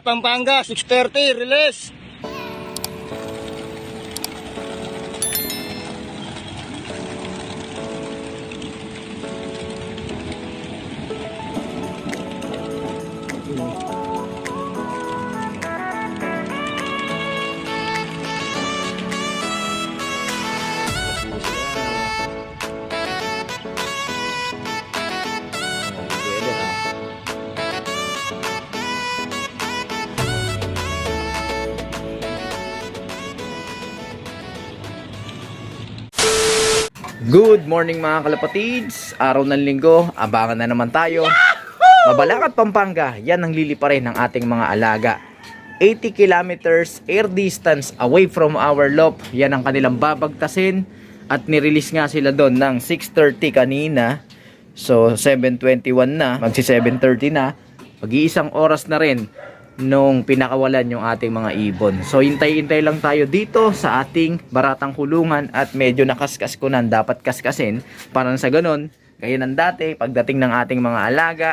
Pampanga, 6.30, release. Good morning mga kalapatids! Araw ng linggo, abangan na naman tayo. Mabalakat Pampanga, yan ang lilipa rin ng ating mga alaga. 80 kilometers air distance away from our loft, yan ang kanilang babagtasin. At nirelease nga sila doon ng 6.30 kanina. So 7.21 na, magsi 7.30 na. Mag-iisang oras na rin nung pinakawalan yung ating mga ibon. So hintay-hintay lang tayo dito sa ating baratang kulungan at medyo nakaskas ko nan dapat kaskasin para sa ganun, gaya ng dati, pagdating ng ating mga alaga,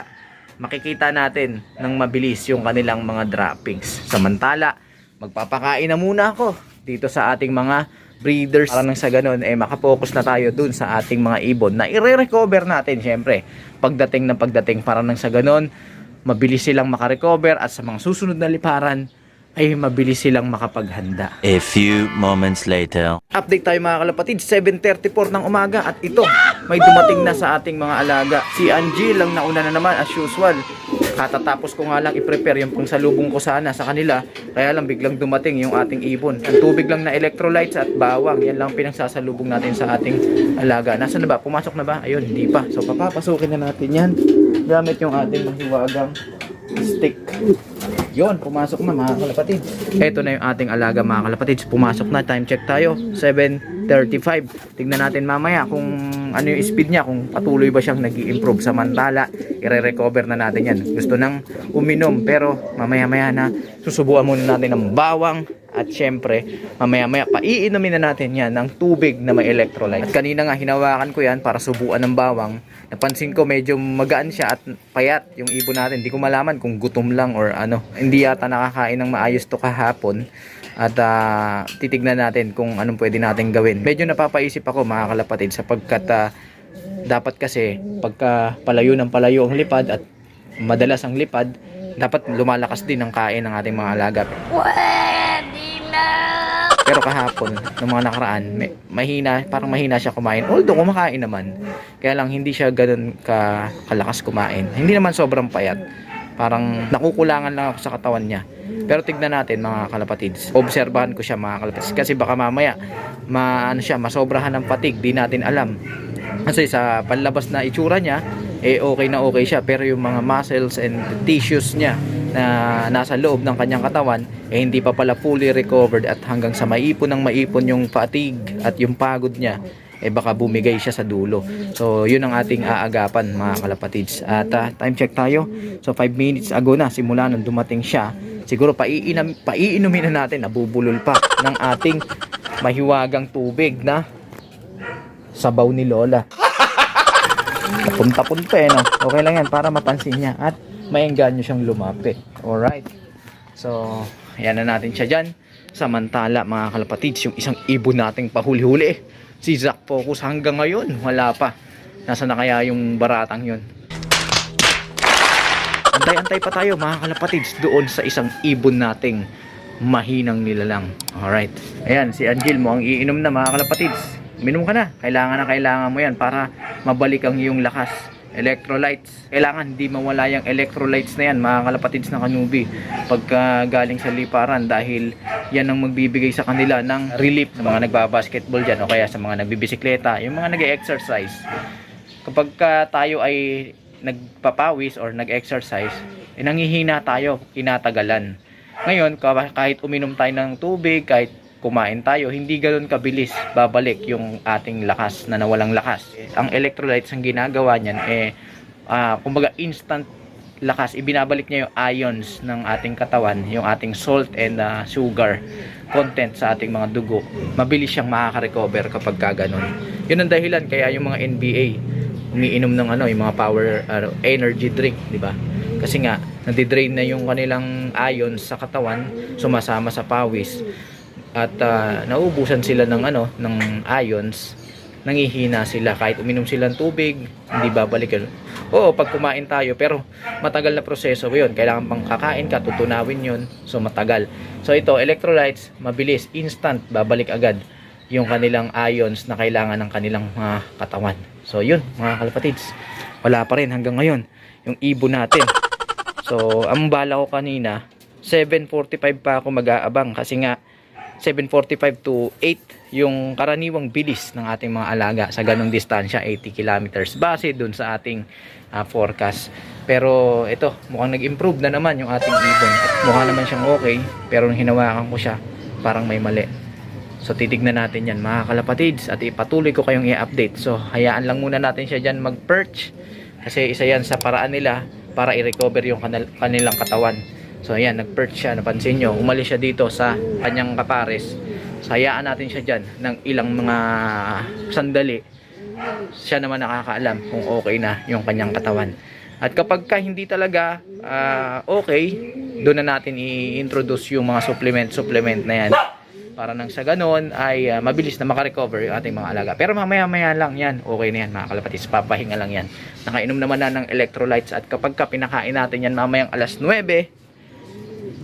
makikita natin ng mabilis yung kanilang mga droppings. Samantala, magpapakain na muna ako dito sa ating mga breeders para nang sa ganun eh makapokus na tayo dun sa ating mga ibon na i-recover natin syempre pagdating ng pagdating para nang sa ganun mabilis silang makarecover at sa mga susunod na liparan ay mabilis silang makapaghanda. A few moments later. Update tayo mga kalapatid, 7.34 ng umaga at ito, may dumating na sa ating mga alaga. Si Angie lang nauna na naman as usual. Katatapos ko nga lang i-prepare yung pangsalubong ko sana sa kanila. Kaya lang biglang dumating yung ating ibon. Ang tubig lang na electrolytes at bawang. Yan lang pinagsasalubong natin sa ating alaga. Nasaan na ba? Pumasok na ba? Ayun, hindi pa. So papapasukin na natin yan. Gamit yung ating mahiwagang stick. Yon, pumasok na mga kalapatid. Ito na yung ating alaga mga kalapatid. Pumasok na, time check tayo. 7.35. Tignan natin mamaya kung ano yung speed niya, kung patuloy ba siyang nag improve Samantala, i-recover na natin yan. Gusto nang uminom, pero mamaya-maya na susubuan muna natin ng bawang at syempre, mamaya-maya paiinumin na natin yan ng tubig na may electrolyte. At kanina nga hinawakan ko yan para subuan ng bawang. Napansin ko medyo magaan siya at payat yung ibon natin. Hindi ko malaman kung gutom lang or ano. Hindi yata nakakain ng maayos to kahapon. At ah, titignan natin kung anong pwede natin gawin. Medyo napapaisip ako mga kalapatid sapagkat ah, dapat kasi pagka palayo ng palayo ang lipad at madalas ang lipad, dapat lumalakas din ang kain ng ating mga alaga. Pero kahapon, ng mga nakaraan, may, mahina, parang mahina siya kumain. Although kumakain naman. Kaya lang hindi siya ganun ka, kalakas kumain. Hindi naman sobrang payat. Parang nakukulangan lang ako sa katawan niya. Pero tignan natin mga kalapatids. Obserbahan ko siya mga kalapatids. Kasi baka mamaya, ma, ano siya, masobrahan ng patig. Di natin alam. Kasi sa panlabas na itsura niya, eh okay na okay siya. Pero yung mga muscles and tissues niya na nasa loob ng kanyang katawan, eh hindi pa pala fully recovered at hanggang sa maipon ng maipon yung fatigue at yung pagod niya, eh baka bumigay siya sa dulo. So, yun ang ating aagapan mga kalapatids. At ah, time check tayo. So, 5 minutes ago na simula nung dumating siya. Siguro paiinam, paiinumin na natin, nabubulol pa ng ating mahiwagang tubig na sabaw ni Lola. Punta-punta eh, no? Okay lang yan para mapansin niya at maengganyo siyang lumapit. Alright. So, yan na natin siya dyan. Samantala, mga kalapatids, yung isang ibon nating pahuli-huli. Si Zack Focus hanggang ngayon, wala pa. Nasa na kaya yung baratang yun? Antay-antay pa tayo, mga kalapatids, doon sa isang ibon nating mahinang nilalang. Alright. Ayan, si Angel mo ang iinom na, mga kalapatids. Minom ka na. Kailangan na kailangan mo yan para mabalik ang iyong lakas. Electrolytes. Kailangan hindi mawala yung electrolytes na yan, mga kalapatids na kanubi. Pagka galing sa liparan dahil yan ang magbibigay sa kanila ng relief sa mga nagbabasketball dyan o kaya sa mga nagbibisikleta, yung mga nag-exercise. Kapag ka tayo ay nagpapawis or nag-exercise, eh, nangihina tayo, kinatagalan. Ngayon, ka- kahit uminom tayo ng tubig, kahit kumain tayo, hindi ganoon kabilis babalik yung ating lakas na nawalang lakas. Ang electrolytes ang ginagawa niyan eh ah, kumbaga instant lakas, ibinabalik niya yung ions ng ating katawan, yung ating salt and ah, sugar content sa ating mga dugo. Mabilis siyang makaka-recover kapag ka. Yun ang dahilan kaya yung mga NBA umiinom ng ano, yung mga power ano, energy drink, di ba? Kasi nga nadidrain na yung kanilang ions sa katawan, sumasama sa pawis at ah, naubusan sila ng ano ng ions. Nangihina sila. Kahit uminom sila ng tubig hindi babalik yun. Oo pag kumain tayo pero matagal na proseso yun. Kailangan pang kakain ka tutunawin yun. So matagal. So ito electrolytes mabilis instant babalik agad yung kanilang ions na kailangan ng kanilang mga katawan. So yun mga kalapatids. Wala pa rin hanggang ngayon yung ibon natin. So ang bala ko kanina 7.45 pa ako mag-aabang kasi nga 7.45 to 8 yung karaniwang bilis ng ating mga alaga sa ganong distansya 80 kilometers base dun sa ating ah, forecast. Pero ito mukhang nag-improve na naman yung ating ibon. Mukha naman siyang okay pero nung hinawakan ko siya parang may mali. So titignan natin yan mga kalapatids at ipatuloy ko kayong i-update. So hayaan lang muna natin siya dyan mag-perch kasi isa yan sa paraan nila para i-recover yung kanilang katawan So ayan, nag-perch siya, napansin nyo. Umalis siya dito sa kanyang kapares. So hayaan natin siya dyan ng ilang mga sandali. Siya naman nakakaalam kung okay na yung kanyang katawan. At kapag ka hindi talaga ah, okay, doon na natin i-introduce yung mga supplement-supplement na yan. Para nang sa ganon ay ah, mabilis na makarecover yung ating mga alaga. Pero mamaya-maya lang yan. Okay na yan mga kalapatis. Papahinga lang yan. Nakainom naman na ng electrolytes at kapag ka pinakain natin yan mamayang alas 9,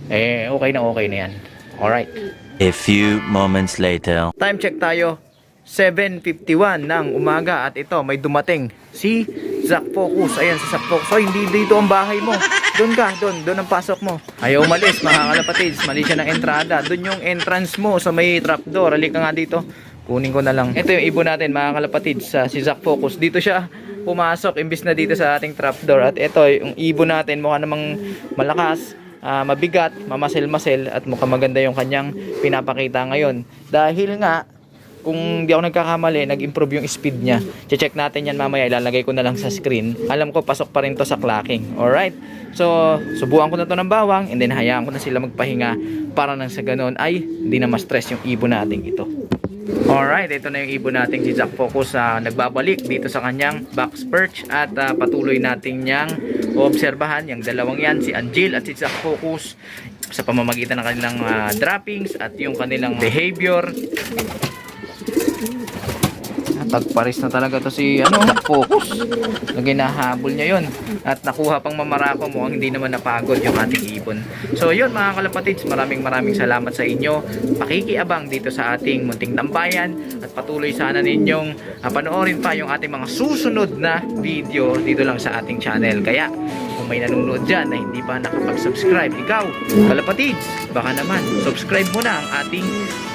eh okay na okay na yan. Alright. A few moments later. Time check tayo. 7.51 ng umaga at ito may dumating si Zack Focus. Ayan si Zack Focus. Oh, hindi dito ang bahay mo. Doon ka, doon. Doon ang pasok mo. Ayaw umalis mga kalapatids. Mali siya ng entrada. Doon yung entrance mo sa may trapdoor. Halika nga dito. Kunin ko na lang. Ito yung ibon natin mga kalapatids. sa si Zack Focus. Dito siya pumasok imbis na dito sa ating trapdoor. At ito yung ibon natin. Mukha namang malakas ah, mabigat, mamasil-masil at mukhang maganda yung kanyang pinapakita ngayon. Dahil nga, kung di ako nagkakamali, nag-improve yung speed niya. Che-check natin yan mamaya, ilalagay ko na lang sa screen. Alam ko, pasok pa rin to sa clocking. Alright? So, subukan ko na to ng bawang and then hayaan ko na sila magpahinga para nang sa ganun ay hindi na ma-stress yung ibon natin ito. Alright, ito na yung ibon nating si Jack Focus na nagbabalik dito sa kanyang box perch at ah, patuloy nating niyang obserbahan yung dalawang yan, si Angel at si Jack Focus sa pamamagitan ng kanilang ah, droppings at yung kanilang behavior. Tagparis na talaga to si ano, Focus. Na habol niya yon At nakuha pang mamarako mo ang hindi naman napagod yung ating ibon. So yun mga kalapatids, maraming maraming salamat sa inyo. Pakikiabang dito sa ating munting tambayan at patuloy sana ninyong ah, panoorin pa yung ating mga susunod na video dito lang sa ating channel. Kaya may nanonood dyan na hindi pa nakapag-subscribe, ikaw, kalapatids, baka naman, subscribe mo na ang ating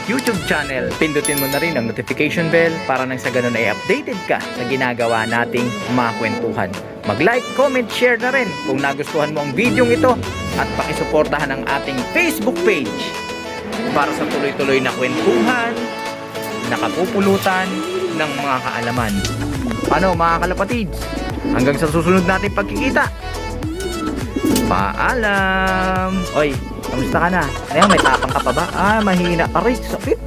YouTube channel. Pindutin mo na rin ang notification bell para nang sa ganun ay updated ka sa ginagawa nating mga kwentuhan. Mag-like, comment, share na rin kung nagustuhan mo ang video ito at pakisuportahan ang ating Facebook page para sa tuloy-tuloy na kwentuhan, nakapupulutan ng mga kaalaman. Ano mga kalapatids? Hanggang sa susunod nating pagkikita. Paalam! Oy, kamusta ka na? Ayun, may tapang ka pa ba? Ah, mahina. Aray, sakit.